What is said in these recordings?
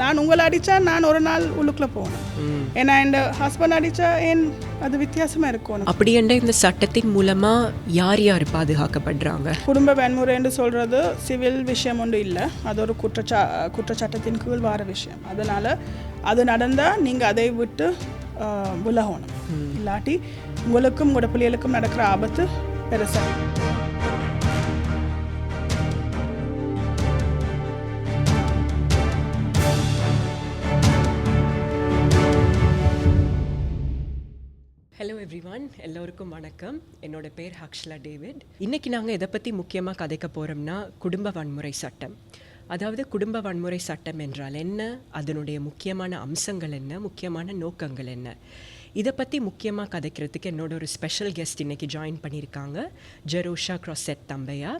நான் உங்களை அடித்தா நான் ஒரு நாள் உள்ளுக்குள்ளே போகணும். ஏன்னா என் ஹஸ்பண்ட் அடித்தா ஏன் அது வித்தியாசமாக இருக்கணும்? அப்படியென்ற இந்த சட்டத்தின் மூலமா யார் யார் பாதுகாக்கப்படுறாங்க? குடும்ப வன்முறைன்னு சொல்கிறது சிவில் விஷயம் ஒன்று இல்லை. அது ஒரு குற்றச்சா குற்றச்சட்டத்தின் கீழ் வார விஷயம். அதனால் அது நடந்தால் நீங்கள் அதை விட்டு ஆஹ், விலகணும். இல்லாட்டி உங்களுக்கும் உங்களோட பிள்ளைகளுக்கும் நடக்கிற ஆபத்து பெருசாக ஹலோ ஒன் எல்லோருக்கும் வணக்கம். என்னோட பேர் ஹக்ஷ்லா டேவிட். இன்னைக்கு நாங்கள் எதை பற்றி முக்கியமாக கதைக்க போகிறோம்னா குடும்ப வன்முறை சட்டம். அதாவது குடும்ப வன்முறை சட்டம் என்றால் என்ன? அதனுடைய முக்கியமான அம்சங்கள் என்ன? முக்கியமான நோக்கங்கள் என்ன? இதை பற்றி முக்கியமாக கதைக்கிறதுக்கு என்னோட ஒரு ஸ்பெஷல் கெஸ்ட் இன்னைக்கு ஜாயின் பண்ணியிருக்காங்க. Jerusha Crossette Thambaiya.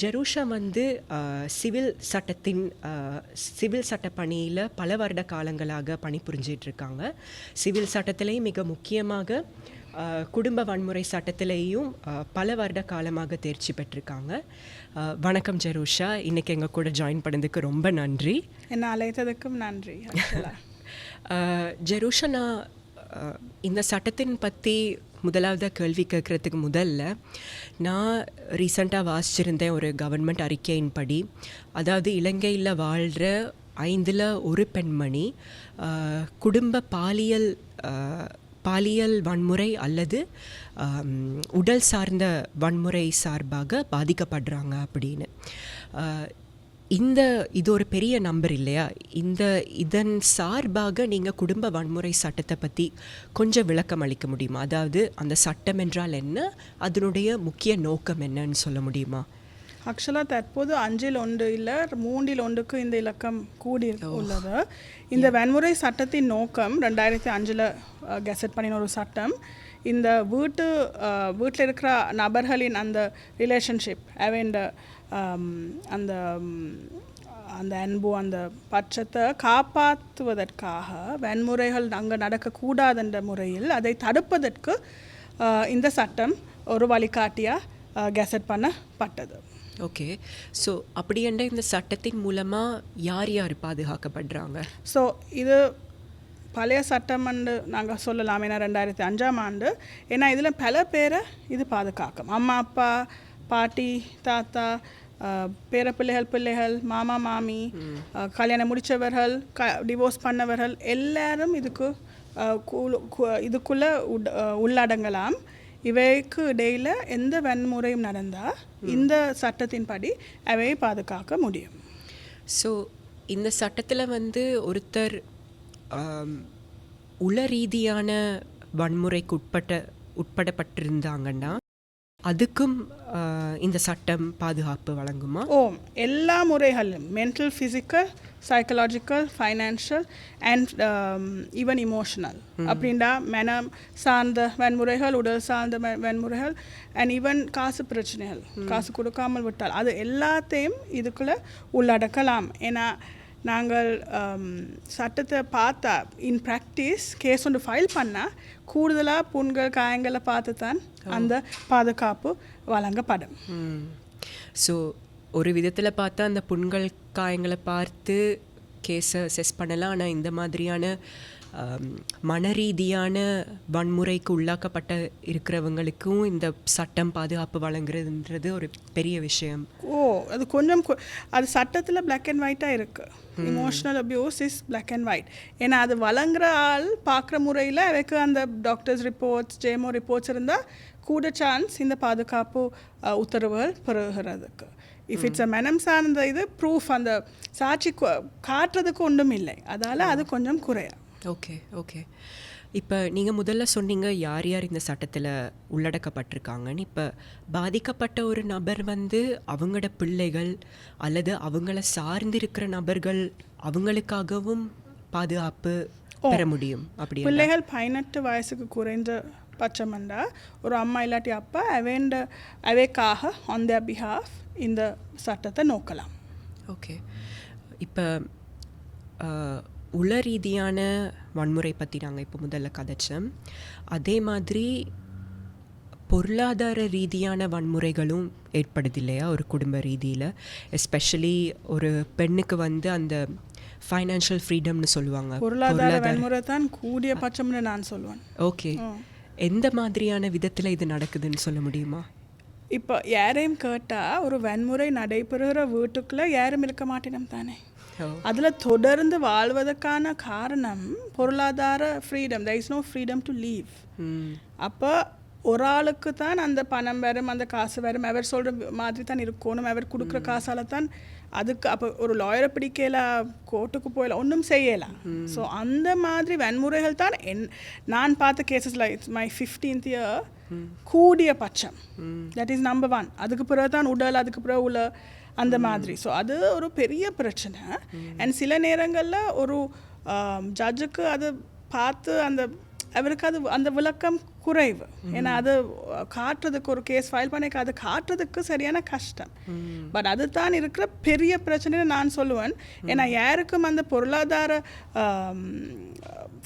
ஜெரூஷா வந்து சிவில் சட்டத்தின் சிவில் சட்ட பணியில் பல வருட காலங்களாக பணிபுரிஞ்சிட்டு இருக்காங்க சிவில் சட்டத்திலேயும் மிக முக்கியமாக குடும்ப வன்முறை சட்டத்திலேயும் பல வருட காலமாக தேர்ச்சி பெற்றிருக்காங்க. வணக்கம் ஜெரூஷா. இன்னைக்கு எங்கள் கூட ஜாயின் பண்ணதுக்கு ரொம்ப நன்றி. என்னை அழைத்ததுக்கும் நன்றி ஜெரூஷா நான் இந்த சட்டத்தின் பற்றி முதலாவதாக கேள்வி கேட்குறதுக்கு முதல்ல நான் ரீசண்டாக வாசிச்சிருந்தேன் ஒரு கவர்மெண்ட் அறிக்கையின்படி அதாவது இலங்கையில் வாழ்கிற ஐந்தில் ஒரு பெண்மணி குடும்ப பாலியல் பாலியல் வன்முறை அல்லது உடல் சார்ந்த வன்முறை சார்பாக பாதிக்கப்படுறாங்க அப்படின்னு. இந்த இது ஒரு பெரிய நம்பர் இல்லையா? இந்த இதன் சார்பாக நீங்கள் குடும்ப வன்முறை சட்டத்தை பற்றி கொஞ்சம் விளக்கம் அளிக்க முடியுமா? அதாவது அந்த சட்டம் என்றால் என்ன? அதனுடைய முக்கிய நோக்கம் என்னன்னு சொல்ல முடியுமா? ஆக்சுவலாக தற்போது அஞ்சில் ஒன்று இல்லை மூன்றில் ஒன்றுக்கு இந்த இலக்கம் கூடி உள்ளது. இந்த வன்முறை சட்டத்தின் நோக்கம் ரெண்டாயிரத்தி அஞ்சில் கெசட் பண்ணின ஒரு சட்டம். இந்த வீட்டு வீட்டில் இருக்கிற நபர்களின் அந்த ரிலேஷன்ஷிப் அவன் அந்த ம், அந்த அன்பு அந்த பட்சத்தை காப்பாற்றுவதற்காக வன்முறைகள் அங்கே நடக்கக்கூடாதுன்ற முறையில் அதை தடுப்பதற்கு அஹ், இந்த சட்டம் ஒரு வழிகாட்டியாக கெசட் பண்ணப்பட்டது. ஓகே. ஸோ அப்படியென்ற இந்த சட்டத்தின் மூலமாக யார் யார் பாதுகாக்கப்படுறாங்க? ஸோ இது பழைய சட்டம் ஆண்டு நாங்கள் சொல்லலாம். ஏன்னா ரெண்டாயிரத்தி அஞ்சாம் ஆண்டு. ஏன்னா இதில் பல பேரை இது பாதுகாக்கும். அம்மா அப்பா பாட்டி தாத்தா பேர பிள்ளைகள் பிள்ளைகள் மாமா மாமி கல்யாணம் முடித்தவர்கள் க டிவோர்ஸ் பண்ணவர்கள் எல்லாரும் இதுக்கு இதுக்குள்ளே உள்ளடங்கலாம். இவைக்கு இடையில் எந்த வன்முறையும் நடந்தால் இந்த சட்டத்தின்படி அவை பாதுகாக்க முடியும். ஸோ இந்த சட்டத்தில் வந்து ஒருத்தர் உள ரீதியான வன்முறைக்கு உட்பட்ட உட்படப்பட்டிருந்தாங்கன்னா அதுக்கும் இந்த சட்டம் பாதுகாப்பு வழங்குமா? ஓ எல்லா முறைகளிலும் mental physical psychological financial and even emotional அப்படின்டா மனம் சார்ந்த வன்முறைகள் உடல் சார்ந்த வன்முறைகள் அண்ட் ஈவன் காசு பிரச்சனைகள். காசு கொடுக்காமல் விட்டால். அது எல்லாத்தையும் இதுக்குள்ளே உள்ளடக்கலாம். ஏன்னா நாங்கள் சட்டத்தை பார்த்தா இன் ப்ராக்டிஸ் கேஸ் ஒன்று ஃபைல் பண்ணால் கூடுதலாக புண்கள் காயங்களை பார்த்து தான் அந்த பாதுகாப்பு வழங்கப்படும் ஸோ ஒரு விதத்தில் பார்த்தா அந்த புண்கள் காயங்களை பார்த்து கேஸை செஸ் பண்ணலாம் ஆனால் இந்த மாதிரியான மனரீதியான வன்முறைக்கு உள்ளாக்கப்பட்ட இருக்கிறவங்களுக்கும் இந்த சட்டம் பாதுகாப்பு வழங்குறதுன்றது ஒரு பெரிய விஷயம். ஓ அது கொஞ்சம் அது சட்டத்தில் black அண்ட் ஒயிட்டாக இருக்குது emotional abuse is black and white ஏன்னா அது வழங்குற ஆள் பார்க்குற முறையில் அவைக்கு அந்த டாக்டர்ஸ் ரிப்போர்ட்ஸ் ஜேமோ ரிப்போர்ட்ஸ் இருந்தால் கூட சான்ஸ் இந்த பாதுகாப்பு உத்தரவுகள் பெறுகிறதுக்கு. இஃப் இட்ஸ் அ மனம் சார்ந்த இது ப்ரூஃப் அந்த சாட்சி காட்டுறதுக்கு ஒன்றும் இல்லை அதால் அது கொஞ்சம் குறையும் ஓகே ஓகே இப்போ நீங்கள் முதல்ல சொன்னீங்க யார் யார் இந்த சட்டத்தில் உள்ளடக்கப்பட்டிருக்காங்கன்னு. இப்போ பாதிக்கப்பட்ட ஒரு நபர் வந்து அவங்களோட பிள்ளைகள் அல்லது அவங்கள சார்ந்திருக்கிற நபர்கள் அவங்களுக்காகவும் பாதுகாப்பு பெற முடியும் அப்படியா பிள்ளைகள் பதினெட்டு வயசுக்கு குறைந்த பட்சமண்டா ஒரு அம்மா இல்லாட்டி அப்பா அவேண்ட அவைக்காக ஆன் their behalf இந்த சட்டத்தை நோக்கலாம். ஓகே இப்போ உள ரீதியான வன்முறை பற்றி நாங்கள் இப்போ முதல்ல கதைச்சோம். அதே மாதிரி பொருளாதார ரீதியான வன்முறைகளும் ஏற்படுது இல்லையா? ஒரு குடும்ப ரீதியில். எஸ்பெஷலி ஒரு பெண்ணுக்கு வந்து அந்த ஃபைனான்ஷியல் ஃப்ரீடம்னு சொல்லுவாங்க. பொருளாதார வன்முறை தான் கூடிய பட்சம்னு நான் சொல்லுவேன். ஓகே. எந்த மாதிரியான விதத்தில் இது நடக்குதுன்னு சொல்ல முடியுமா? இப்போ யாரையும் கேட்டால் ஒரு வன்முறை நடைபெறுகிற வீட்டுக்குள்ளே யாரும் இருக்க மாட்டேனும் தானே. அதில் தொடர்ந்து வாழ்வதற்கான காரணம் பொருளாதார freedom there is no freedom to leave அப்போ ஒரு ஆளுக்கு தான் அந்த பணம் வரும் அந்த காசு வரும். அவர் சொல்கிற மாதிரி தான் இருக்கணும். அவர் கொடுக்குற காசால தான் அதுக்கு அப்போ ஒரு லாயரை பிடிக்கல கோர்ட்டுக்கு போயில ஒன்றும் செய்யலாம் ஸோ அந்த மாதிரி வன்முறைகள் தான் என் நான் பார்த்த கேசஸில் இட்ஸ் மை ஃபிஃப்டீன்த் இயர் கூடிய பட்சம் தட் இஸ் நம்பர் ஒன் அதுக்கு பிறகு தான் உடல் அதுக்கு பிறகு உள்ள அந்த மாதிரி. ஸோ அது ஒரு பெரிய பிரச்சனை. அண்ட் சில நேரங்களில் ஒரு ஜட்ஜுக்கு அது பார்த்து அந்த அவருக்கு அது அந்த விளக்கம் குறைவு. ஏன்னா அது காட்டுறதுக்கு ஒரு கேஸ் ஃபைல் பண்ணிக்க அது காட்டுறதுக்கு சரியான கஷ்டம். பட் அதுதான் இருக்கிற பெரிய பிரச்சனைன்னு நான் சொல்லுவேன். ஏன்னா யாருக்கும் அந்த பொருளாதார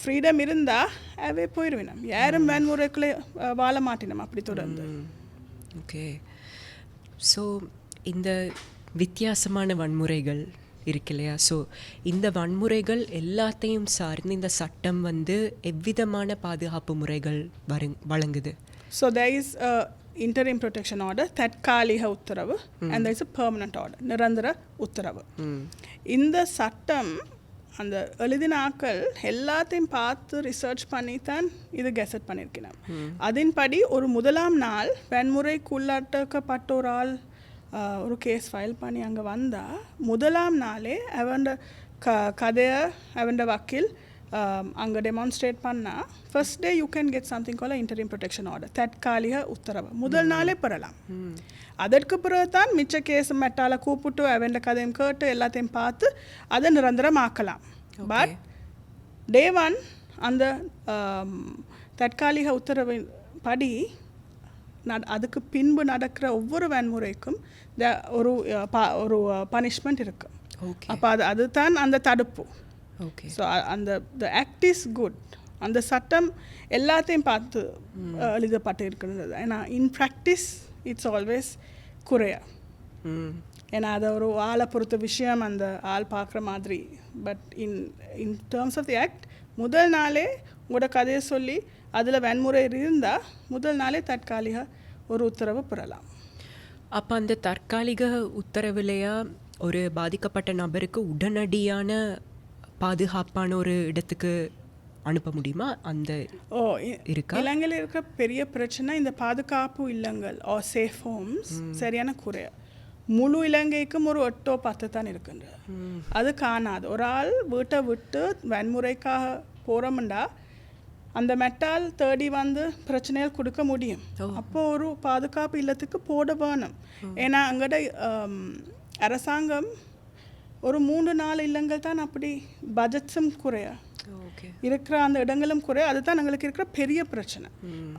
ஃப்ரீடம் இருந்தால் அவே போயிடுவினோம் யாரும் வன்முறைக்குள்ளே வாழ மாட்டினோம் அப்படி தொடர்ந்து. ஓகே. ஸோ இந்த வித்தியாசமான வன்முறைகள் இருக்கு இல்லையா? ஸோ இந்த வன்முறைகள் எல்லாத்தையும் சார்ந்து இந்த சட்டம் வந்து எவ்விதமான பாதுகாப்பு முறைகள் வரு வழங்குது? There is a interim protection order, தற்காலிக உத்தரவு there is a permanent order, நிரந்தர உத்தரவு. இந்த சட்டம் அந்த எழுதின ஆக்கள் எல்லாத்தையும் பார்த்து ரிசர்ச் பண்ணி தான் இது கெசட் பண்ணியிருக்கிறேன் அதன்படி ஒரு முதலாம் நாள் வன்முறைக்குள்ளாட்டக்கப்பட்ட ஒரு கேஸ் ஃபைல் பண்ணி அங்கே வந்தால் முதலாம் நாளே அவன் க கதையை அவன் வக்கீல் அங்கே டெமான்ஸ்ட்ரேட் பண்ணால் first day you can get something call interim protection order தற்காலிக உத்தரவு. முதல் நாளே பெறலாம். அதற்கு பிறகு தான் மிச்ச கேஸ் மெட்டால கூப்பிட்டு அவன் கதையும் கேட்டு எல்லாத்தையும் பார்த்து அதை நிரந்தரமாக்கலாம். பட் டே ஒன் அந்த தற்காலிக உத்தரவின் படி நட- அதுக்கு பின்பு நடக்கிற ஒவ்வொரு வன்முறைக்கும் த- ஒரு ப- ஒரு பனிஷ்மெண்ட் இருக்கு. ஓகே. அப்போ அது அதுதான் அந்த தடுப்பு. ஓகே. ஸோ அந்த த ஆக்ட் இஸ் குட் அந்த சட்டம் எல்லாத்தையும் பார்த்து எழுதப்பட்டு இருக்கிறது ஏன்னா இன் ப்ராக்டிஸ் இட்ஸ் ஆல்வேஸ் குறையா. ஏன்னா அது ஒரு ஆளை பொறுத்த விஷயம் அந்த ஆள் பார்க்குற மாதிரி. But in in terms of the act முதல் நாளே உங்களோட கதையை சொல்லி அதில் வன்முறை இருந்தால் முதல் நாளே தற்காலிக ஒரு உத்தரவு பெறலாம். அப்போ அந்த தற்காலிக உத்தரவுலையா ஒரு பாதிக்கப்பட்ட நபருக்கு உடனடியான பாதுகாப்பான ஒரு இடத்துக்கு அனுப்ப முடியுமா? அந்த ஓ இருக்கா? இலங்கையில் இருக்க பெரிய பிரச்சனை இந்த பாதுகாப்பு இல்லங்கள் ஓ சேஃப் ஹோம்ஸ் சரியான குறைய முழு இலங்கைக்கும் ஒரு எட்டோ பத்து தான் இருக்குங்க அது காணாது. ஒரு ஆள் வீட்டை விட்டு வன்முறைக்காக போகிறோம்டா அந்த மெட்டால் தேடி வந்து பிரச்சனைகள் கொடுக்க முடியும். அப்போ ஒரு பாதுகாப்பு இல்லத்துக்கு போட வேணும். ஏன்னா அங்கட அரசாங்கம் ஒரு மூன்று நாலு இல்லங்கள் தான் அப்படி பட்ஜெட்ஸும் குறைய. இருக்கிற அந்த இடங்களும் குறை அதுதான் எங்களுக்கு இருக்கிற பெரிய பிரச்சனை.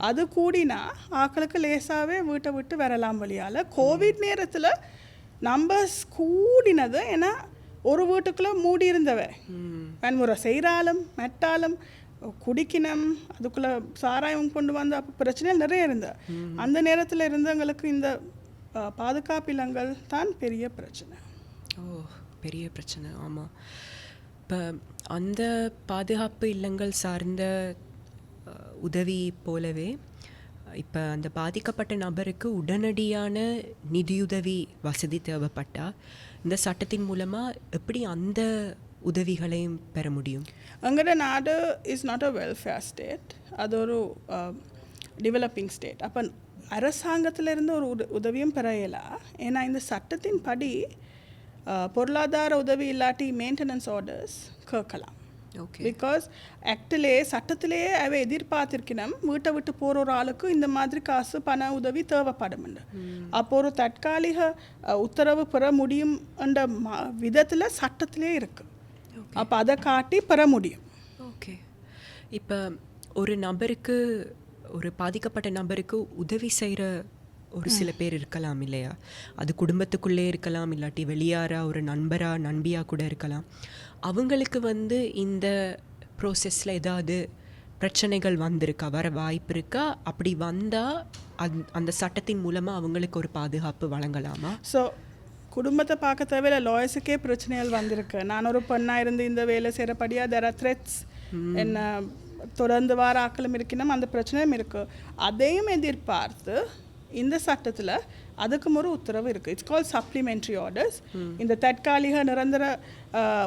அது கூடினா ஆக்களுக்கு லேசாவே வீட்டை விட்டு வரலாம் வழியால். கோவிட் நேரத்தில் நம்பர்ஸ் கூடினது ஏன்னா ஒரு வீட்டுக்குள்ளே மூடி இருந்தவ வன்முறை செய்கிறாலும் மெட்டாலும் குடிக்கினம் அதுக்குள்ளே சாராயம் கொண்டு வந்து அப்போ பிரச்சனைகள் நிறைய இருந்தது. அந்த நேரத்தில் இருந்தவங்களுக்கு இந்த பாதுகாப்பு இல்லங்கள் தான் பெரிய பிரச்சனை. ஓ பெரிய பிரச்சனை. ஆமாம் இப்போ அந்த பாதுகாப்பு இல்லங்கள் சார்ந்த உதவி போலவே இப்போ அந்த பாதிக்கப்பட்ட நபருக்கு உடனடியான நிதியுதவி வசதி தேவைப்பட்டால் இந்த சட்டத்தின் மூலமாக எப்படி அந்த உதவிகளையும் பெற முடியும்? எங்களோட நாடு is not a welfare state அது ஒரு டெவலப்பிங் ஸ்டேட் அப்போ அரசாங்கத்திலிருந்து ஒரு உத உதவியும் பெற இயலா ஏன்னா இந்த சட்டத்தின் படி பொருளாதார உதவி இல்லாட்டி மெயின்டெனன்ஸ் ஆர்டர்ஸ் கேட்கலாம். ஓகே பிகாஸ் ஆக்டிலே சட்டத்திலேயே அவ எதிர்பார்த்திருக்கணும் வீட்டை விட்டு போகிற ஒரு ஆளுக்கு இந்த மாதிரி காசு பண உதவி தேவைப்படும் அப்போ ஒரு தற்காலிக உத்தரவு பெற முடியும் என்ற ம விதத்தில் சட்டத்திலே இருக்கு. அப்போ அதை காட்டி பெற முடியும். ஓகே இப்போ ஒரு நபருக்கு ஒரு பாதிக்கப்பட்ட நபருக்கு உதவி செய்கிற ஒரு சில பேர் இருக்கலாம் இல்லையா? அது குடும்பத்துக்குள்ளே இருக்கலாம் இல்லாட்டி வெளியாரா ஒரு நண்பரா நண்பியா கூட இருக்கலாம். அவங்களுக்கு வந்து இந்த ப்ரோசஸில் ஏதாவது பிரச்சனைகள் வந்திருக்கா? வர வாய்ப்பு இருக்கா? அப்படி வந்தால் அந் அந்த சட்டத்தின் மூலமாக அவங்களுக்கு ஒரு பாதுகாப்பு வழங்கலாமா? ஸோ குடும்பத்தை பார்க்க தேவையில்ல. லாயர்ஸுக்கே பிரச்சனைகள் வந்திருக்கு. நான் ஒரு பெண்ணாக இருந்து இந்த வேலை செய்கிறபடியாக தெர் ஆர் த்ரெட்ஸ் என்ன தொடர்ந்து வார ஆக்களும் இருக்கணும் அந்த பிரச்சனையும் இருக்கு. அதையும் எதிர்பார்த்து இந்த சட்டத்தில் அதுக்கும் ஒரு உத்தரவு இருக்குது இட்ஸ் கால் சப்ளிமெண்ட்ரி ஆர்டர்ஸ் இந்த தற்காலிக நிரந்தர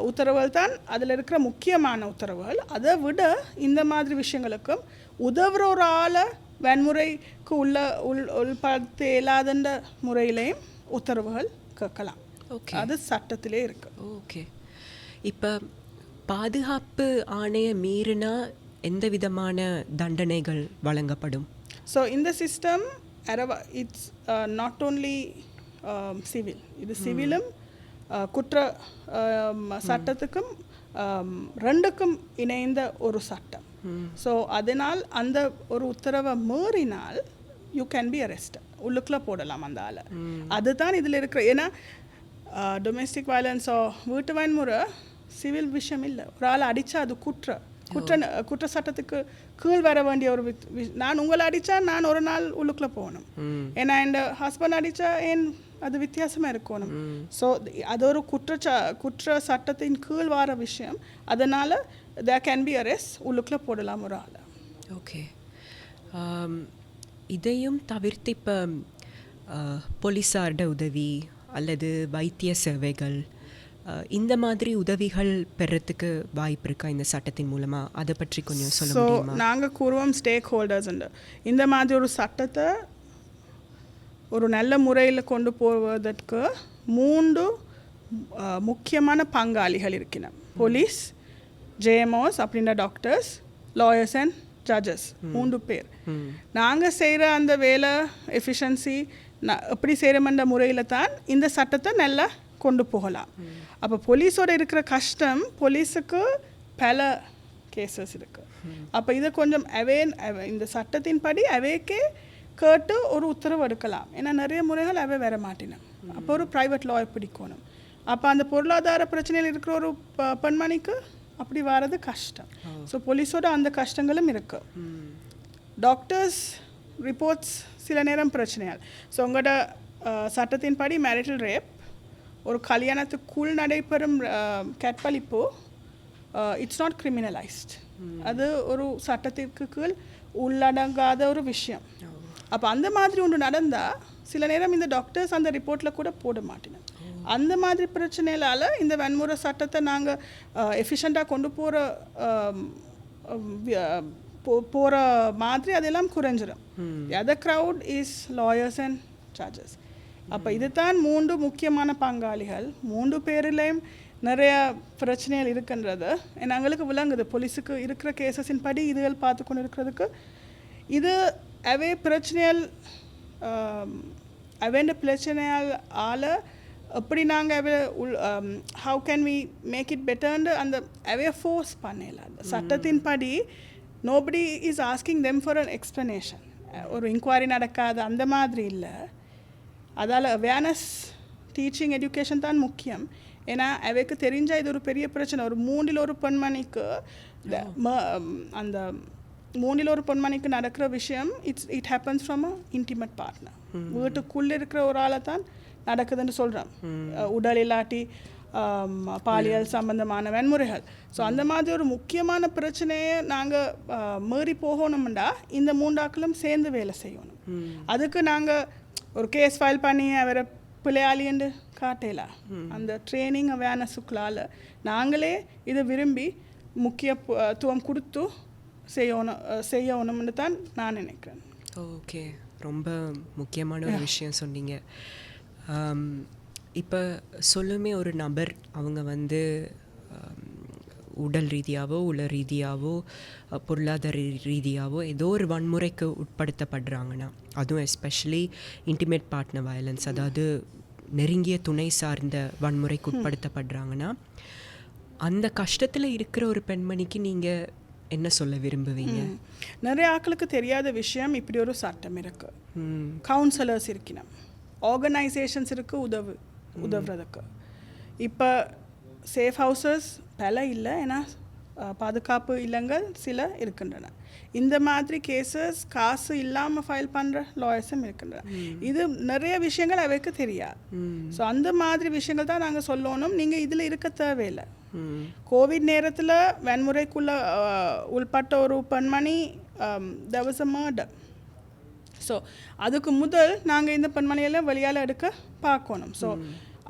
உத்தரவுகள் தான் அதில் இருக்கிற முக்கியமான உத்தரவுகள். அதை விட இந்த மாதிரி விஷயங்களுக்கும் உதவுற ஒரு ஆளை வன்முறைக்கு உள்ள உள் உள்படுத்த இயலாதன்ற முறையிலையும் உத்தரவுகள் கேட்கலாம். ஓகே அது சட்டத்திலே இருக்கு. ஓகே இப்போ பாதுகாப்பு ஆணைய மீறினா எந்த விதமான தண்டனைகள் வழங்கப்படும்? ஸோ இந்த சிஸ்டம் அரவ இட்ஸ் நாட் ஓன்லி சிவில் இது சிவிலும் குற்ற um, சட்டத்துக்கும் um, ரெண்டுக்கும் இணைந்த ஒரு சட்டம். ஸோ அதனால் அந்த ஒரு உத்தரவை மீறினால் யூ கேன் பி அரெஸ்ட் உள்ளுக்குள்ளே போடலாம் அந்த ஆளை. அதுதான் இதில் இருக்கிற ஏன்னா டொமெஸ்டிக் வயலன்ஸோ வீட்டு வன்முறை சிவில் விஷயம் இல்லை. ஒரு ஆளை அடித்தா அது குற்ற. குற்ற குற்ற சட்டத்துக்கு கீழ் வர வேண்டிய ஒரு நான் உங்களை அடித்தா நான் ஒரு நாள் உள்ளுக்குள்ளே போகணும். ஏன்னா என் ஹஸ்பண்ட் அடித்தா ஏன் அது வித்தியாசமாக இருக்கணும். ஸோ அது ஒரு குற்ற குற்ற சட்டத்தின் கீழ் வர விஷயம். அதனால் தேர் கேன் பி அரெஸ்ட் உள்ளுக்குள்ளே போடலாம் ஒரு ஆளை. ஓகே ஆம், இதையும் தவிர்த்து இப்போ போலீஸார்ட உதவி அல்லது வைத்திய சேவைகள் இந்த மாதிரி உதவிகள் பெறத்துக்கு வாய்ப்பு இருக்கா இந்த சட்டத்தின் மூலமாக அதை பற்றி கொஞ்சம் சொல்ல முடியுமா? நாங்கள் கூறுவோம் ஸ்டேக் ஹோல்டர்ஸ் இந்த மாதிரி ஒரு சட்டத்தை ஒரு நல்ல முறையில் கொண்டு போவதற்கு மூன்று முக்கியமான பங்காளிகள் இருக்கின்றன போலீஸ் ஜேஎம்ஓஸ் அப்படின்ற டாக்டர்ஸ் லாயர்ஸ் அண்ட் ஜட்ஜஸ் மூன்று பேர். நாங்கள் செய்கிற அந்த வேலை எஃபிஷியன்சி நான் எப்படி செய்கிறோம்ன்ற முறையில் தான் இந்த சட்டத்தை நல்லா கொண்டு போகலாம். அப்போ போலீஸோட இருக்கிற கஷ்டம் போலீஸுக்கு பல கேசஸ் இருக்கு. அப்போ இதை கொஞ்சம் அவே இந்த சட்டத்தின்படி அவேக்கே கேட்டு ஒரு உத்தரவு எடுக்கலாம். ஏன்னா நிறைய முறைகள் அவை வர மாட்டினோம் அப்போ ஒரு ப்ரைவேட் லாயர் பிடிக்கணும். அப்போ அந்த பொருளாதார பிரச்சனையில் இருக்கிற ஒரு பெண்மணிக்கு அப்படி வர்றது கஷ்டம். ஸோ போலீஸோட அந்த கஷ்டங்களும் இருக்கு. டாக்டர்ஸ் ரிப்போர்ட்ஸ் சில நேரம் பிரச்சனையால். ஸோ உங்களோட சட்டத்தின்படி மேரிட்டல் ரேப் ஒரு கல்யாணத்துக்குள் நடைபெறும் கற்பழிப்பு இட்ஸ் நாட் கிரிமினலைஸ்ட் அது ஒரு சட்டத்திற்கு கீழ் உள்ளடங்காத ஒரு விஷயம். அப்போ அந்த மாதிரி ஒன்று நடந்தால் சில நேரம் இந்த டாக்டர்ஸ் அந்த ரிப்போர்ட்டில் கூட போட மாட்டினோம் அந்த மாதிரி பிரச்சனைகளால் இந்த வன்முறை சட்டத்தை நாங்கள் எஃபிஷியண்ட்டாக கொண்டு போகிற போகிற மாதிரி அதெல்லாம் குறைஞ்சிரும். Other crowd is lawyers and judges அப்போ இதுதான் மூன்று முக்கியமான பங்காளிகள். மூன்று பேரிலையும் நிறைய பிரச்சனைகள் இருக்கின்றது. எங்களுக்கு விளங்குது. போலீஸுக்கு இருக்கிற கேசஸின் படி இதுகள் பார்த்து கொண்டு இருக்கிறதுக்கு இது அவே பிரச்சனைகள் அவேண்ட பிரச்சனையால் ஆல எப்படி நாங்கள் உள் how can we make it பெட்டர்னு அந்த அவே ஃபோர்ஸ் பண்ணல. அந்த சட்டத்தின் படி nobody is asking them for an explanation ஒரு இன்கொயரி நடக்காது அந்த மாதிரி இல்லை. அதால் அவேர்னஸ் டீச்சிங் எஜுகேஷன் தான் முக்கியம். ஏன்னா அவைக்கு தெரிஞ்சா இது ஒரு பெரிய பிரச்சனை. ஒரு மூணில் ஒரு பெண்மணிக்கு ம- அந்த மூணில் ஒரு பெண்மணிக்கு நடக்கிற விஷயம் it's it happens from a intimate partner வீட்டுக்குள்ளே இருக்கிற ஒரு ஆளை தான் நடக்குதுன்னு சொல்கிறோம் உடல் இல்லாட்டி பாலியல் சம்பந்தமான வன்முறைகள். ஸோ அந்த மாதிரி ஒரு முக்கியமான பிரச்சனையை நாங்கள் மீறி போகணும்டா இந்த மூண்டாக்களும் சேர்ந்து வேலை செய்யணும். அதுக்கு நாங்கள் ஒரு கேஸ் ஃபைல் பண்ணி அவரை பிள்ளையாளின்னு காட்டலாம் அந்த ட்ரைனிங் அவேர்னஸுக்குள்ளால் நாங்களே இதை விரும்பி முக்கியத்துவம் கொடுத்து செய்யணும் செய்யணும்னு தான் நான் நினைக்கிறேன். ஓகே. ரொம்ப முக்கியமான ஒரு விஷயம் சொன்னீங்க. இப்போ சொல்லுமே ஒரு நபர் அவங்க வந்து உடல் ரீதியாவோ உள ரீதியாவோ அ, பொருளாதார ரீதியாவோ ஏதோ ஒரு வன்முறைக்கு உட்படுத்தப்படுறாங்கன்னா அதுவும் எஸ்பெஷலி இன்டிமேட் பார்ட்னர் வயலன்ஸ் அதாவது நெருங்கிய துணை சார்ந்த வன்முறைக்கு உட்படுத்தப்படுறாங்கன்னா அந்த கஷ்டத்தில் இருக்கிற ஒரு பெண்மணிக்கு நீங்கள் என்ன சொல்ல விரும்புவீங்க. நிறைய ஆட்களுக்கு தெரியாத விஷயம் இப்படி ஒரு சட்டம் இருக்கு. கவுன்சிலர்ஸ் இருக்கணும். ஆர்கனைசேஷன்ஸ் இருக்கு உதவு உதவுறதுக்கு. இப்போ சேஃப் ஹவுசஸ் பல இல்லை ஏன்னா பாதுகாப்பு இல்லங்கள் சில இருக்கின்றன. இந்த மாதிரி கேசஸ் காசு இல்லாமல் ஃபைல் பண்ணுற லாயர்ஸும் இருக்கின்றன. இது நிறைய விஷயங்கள் அவைக்கு தெரியாது. ஸோ அந்த மாதிரி விஷயங்கள் தான் நாங்கள் சொல்லணும். நீங்கள் இதில் இருக்க தேவையில்லை. கோவிட் நேரத்தில் வன்முறைக்குள்ள உள்பட்ட ஒரு பெண்மணி தவச மர்டர் ஸோ அதுக்கு முதல் நாங்கள் இந்த பெண்மணியெல்லாம் வெளியால் எடுக்க பார்க்கணும். ஸோ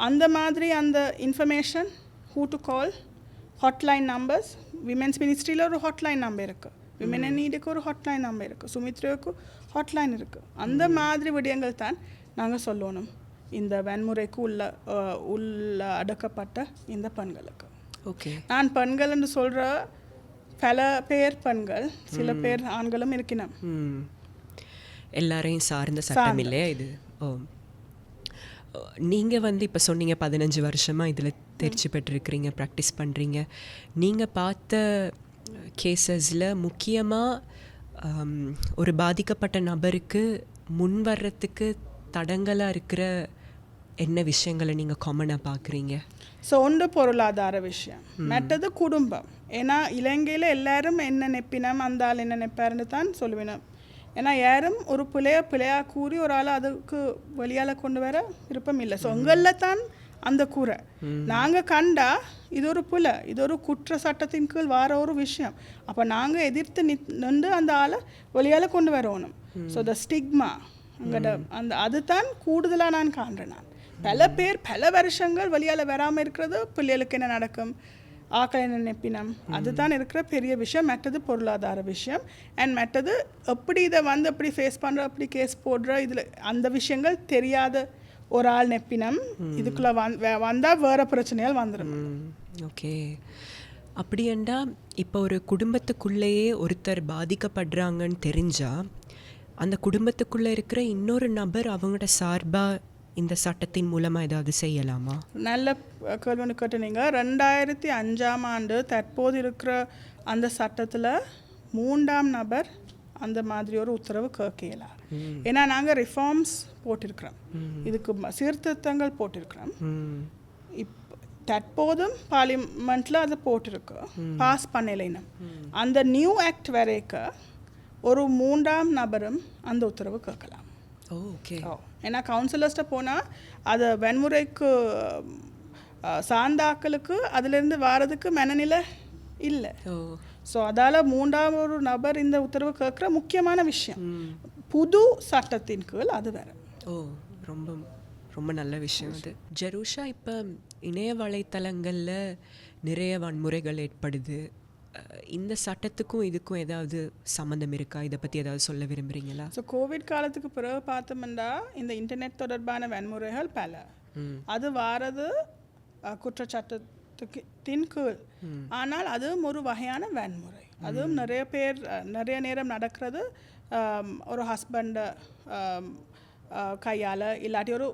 அந்த மாதிரி அந்த information who to call hotline numbers women's மினிஸ்ட்ரியில் ஒரு ஹாட்லைன் நம்பர் இருக்குது விமென் அண்ட் நீடுக்கு ஒரு ஹாட்லைன் நம்பர் இருக்குது சுமித்ராவுக்கு ஹாட்லைன் இருக்குது அந்த மாதிரி விடயங்கள் தான் நாங்கள் சொல்லணும். இந்த வன்முறைக்கு உள்ள உள்ள அடக்கப்பட்ட இந்த பெண்களுக்கு. ஓகே நான் பெண்கள் என்று சொல்கிற பல பேர் பெண்கள் சில பேர் ஆண்களும் இருக்கணும் எல்லாரையும் சார்ந்த சட்டம் இல்லையா இது? ஓ. நீங்கள் வந்து இப்போ சொன்னீங்க பதினஞ்சு வருஷமாக இதில் தேர்ச்சி பெற்றிருக்கிறீங்க ப்ராக்டிஸ் பண்ணுறீங்க நீங்கள் பார்த்த கேசஸில் முக்கியமாக ஒரு பாதிக்கப்பட்ட நபருக்கு முன் வர்றதுக்கு தடங்கலாக இருக்கிற என்ன விஷயங்களை நீங்கள் காமனாக பார்க்குறீங்க? ஸோ ஒன்று பொருளாதார விஷயம். மற்றது குடும்பம். ஏன்னா இலங்கையில் எல்லாரும் என்ன நெப்பினம் அந்த ஆள் என்ன நெப்பாருன்னு தான் சொல்லுவேணும் ஏன்னா யாரும் ஒரு பிள்ளைய பிள்ளையா கூறி ஒரு ஆள் அதுக்கு வெளியால் கொண்டு வர விருப்பம் இல்லை. ஸோ உங்களில் தான் அந்த கூரை. நாங்கள் கண்டா இது ஒரு புலை இது ஒரு குற்ற சட்டத்தின் கீழ் வர ஒரு விஷயம். அப்போ நாங்கள் எதிர்த்து நித் நின்று அந்த ஆளை வெளியால் கொண்டு வரணும். ஸோ த ஸ்டிக்மா அங்கட அந்த அதுதான் கூடுதலாக நான் காண்றேன் நான். பல பேர் பல வருஷங்கள் வெளியால் வராமல் இருக்கிறது பிள்ளைகளுக்கு என்ன நடக்கும்? ஆக்கள் என்ன நெப்பினம். அதுதான் இருக்கிற பெரிய விஷயம். மற்றது பொருளாதார விஷயம். அண்ட் மற்றது எப்படி இதை வந்து எப்படி ஃபேஸ் பண்ணுற எப்படி கேஸ் போடுற இதில் அந்த விஷயங்கள் தெரியாத ஒரு ஆள் நெப்பினம். இதுக்குள்ளே வந் வந்தால் வேறு பிரச்சனையால் வந்துடும் ஓகே. அப்படியண்டா இப்போ ஒரு குடும்பத்துக்குள்ளேயே ஒருத்தர் பாதிக்கப்படுறாங்கன்னு தெரிஞ்சா அந்த குடும்பத்துக்குள்ளே இருக்கிற இன்னொரு நபர் அவங்களோட சார்பாக இந்த சட்டத்தின் மூலமாக ஏதாவது செய்யலாமா? நல்ல கேள்வி ஒன்று கேட்டுனீங்க ரெண்டாயிரத்தி அஞ்சாம் ஆண்டு தற்போது இருக்கிற அந்த சட்டத்தில் மூன்றாம் நபர் அந்த மாதிரி ஒரு உத்தரவு கேட்கலாம் ஏன்னா நாங்கள் ரிஃபார்ம்ஸ் போட்டிருக்கிறோம். இதுக்கு சீர்திருத்தங்கள் போட்டிருக்கிறோம். இப் தற்போதும் பார்லிமெண்ட்டில் அது போட்டிருக்கு. பாஸ் பண்ணலைன்னு. அந்த நியூ ஆக்ட் வரைக்க ஒரு மூன்றாம் நபரும் அந்த உத்தரவு கேட்கலாம். ஓகே. ஏன்னா கவுன்சிலர்ஸ்ட்ட போனால் அது வன்முறைக்கு அஹ், சார்ந்த ஆக்களுக்கு அதுலேருந்து வாரதுக்கு மனநிலை இல்லை. ஸோ அதால் மூன்றாம் ஒரு நபர் இந்த உத்தரவு கேட்குற முக்கியமான விஷயம். புது சட்டத்தின் கீழ் அது வேற. ஓ ரொம்ப ரொம்ப நல்ல விஷயம் அது. ஜெருஷா இப்போ இணைய வலைத்தளங்களில் நிறைய வன்முறைகள் ஏற்படுது. இந்த சட்டத்துக்கும் இதுக்கும் ஏதாவது சம்மந்தம் இருக்கா? இதை பற்றி ஏதாவது சொல்ல விரும்புகிறீங்களா ஸோ கோவிட் காலத்துக்கு பிறகு பார்த்தோம்னா இந்த இன்டர்நெட் தொடர்பான வன்முறைகள் பல. அது வாரது குற்றச்சாட்டத்துக்கு தின் கீழ். ஆனால் அதுவும் ஒரு வகையான வன்முறை. அதுவும் நிறைய பேர் நிறைய நேரம் நடக்கிறது ஒரு ஹஸ்பண்டை கையால் இல்லாட்டி ஒரு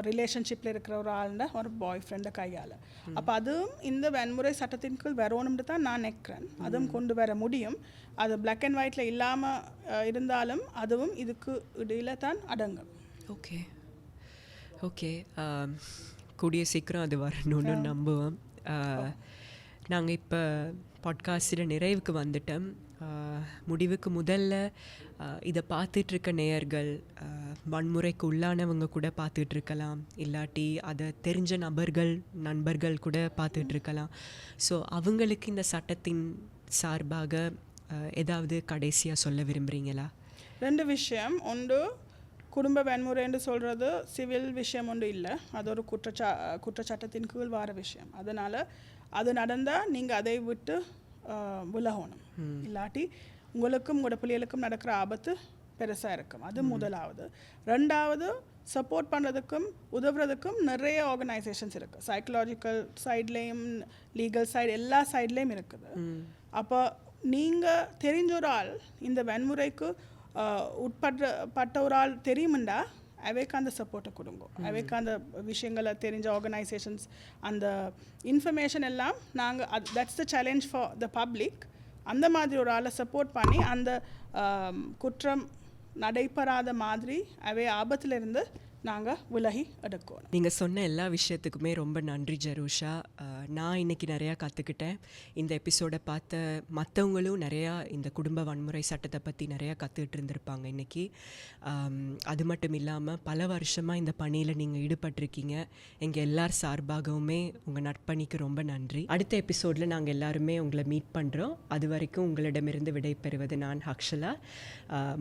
ரிலேஷன்ஷிப்பில் இருக்கிற ஒரு ஆளுண்ட ஒரு பாய் ஃப்ரெண்டை கையால் அப்போ அதுவும் இந்த வன்முறை சட்டத்தின் கீழ் வரணும்னு தான் நான் நினைக்கிறேன் அதுவும் கொண்டு வர முடியும் அது பிளாக் அண்ட் ஒயிட்டில் இல்லாமல் இருந்தாலும் அதுவும் இதுக்கு இடையில தான் அடங்கும் ஓகே ஓகே கூடிய சீக்கிரம் அது வரணும்னு நம்புவோம் நாங்கள் இப்போ பாட்காஸ்டில் நிறைவுக்கு வந்துட்டோம் முடிவுக்கு முதல்ல இதை பார்த்துட்ருக்க நேயர்கள் வன்முறைக்கு உள்ளானவங்க கூட பார்த்துட்ருக்கலாம். இல்லாட்டி அதை தெரிஞ்ச நபர்கள் நண்பர்கள் கூட பார்த்துட்ருக்கலாம். ஸோ அவங்களுக்கு இந்த சட்டத்தின் சார்பாக ஏதாவது கடைசியாக சொல்ல விரும்புகிறீங்களா ரெண்டு விஷயம். ஒன்று குடும்ப வன்முறைன்னு சொல்கிறது சிவில் விஷயம் ஒன்றும் இல்லை. அது ஒரு குற்றச்சா குற்றச்சாட்டத்தின் கீழ் வார விஷயம். அதனால் அது நடந்தால் நீங்கள் அதை விட்டு விலகணும். இல்லாட்டி உங்களுக்கும் உங்களோட பிள்ளைகளுக்கும் நடக்கிற ஆபத்து பெருசாக இருக்கும். அது முதலாவது. ரெண்டாவது சப்போர்ட் பண்ணுறதுக்கும் உதவுறதுக்கும் நிறைய ஆர்கனைசேஷன்ஸ் இருக்குது சைக்கலாஜிக்கல் சைட்லேயும் லீகல் சைடு எல்லா சைட்லேயும் இருக்குது. அப்போ நீங்கள் தெரிஞ்ச ஒரு ஆள் இந்த வன்முறைக்கு ஆஹ், உட்படுற பட்ட ஒரு ஆள் தெரியுமெண்டா? அவைக்கு அந்த சப்போர்ட்டை கொடுங்க. அவைக்கு அந்த விஷயங்களை தெரிஞ்ச ஆர்கனைசேஷன்ஸ் அந்த இன்ஃபர்மேஷன் எல்லாம் நாங்கள் that's the challenge for the public அந்த மாதிரி ஒரு ஆளை சப்போர்ட் பண்ணி அந்த குற்றம் நடைபெறாத மாதிரி அவை ஆபத்திலிருந்து நாங்கள் விலகி எடுக்கணும். நீங்கள் சொன்ன எல்லா விஷயத்துக்குமே ரொம்ப நன்றி ஜெரூஷா. நான் இன்னைக்கு நிறையா கற்றுக்கிட்டேன் இந்த எபிசோடை பார்த்த மற்றவங்களும் நிறையா இந்த குடும்ப வன்முறை சட்டத்தை பற்றி நிறையா கற்றுக்கிட்டு இருந்திருப்பாங்க இன்னைக்கு. அது மட்டும் இல்லாமல் பல வருஷமாக இந்த பணியில் நீங்கள் ஈடுபட்டிருக்கீங்க. எங்கள் எல்லார் சார்பாகவுமே உங்கள் நட்பணிக்கு ரொம்ப நன்றி. அடுத்த எபிசோடில் நாங்கள் எல்லாருமே உங்களை மீட் பண்ணுறோம் அது வரைக்கும் உங்களிடமிருந்து விடை பெறுவது நான் ஹக்ஷலா.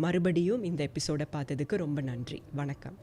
மறுபடியும் இந்த எபிசோடை பார்த்ததுக்கு ரொம்ப நன்றி. வணக்கம்.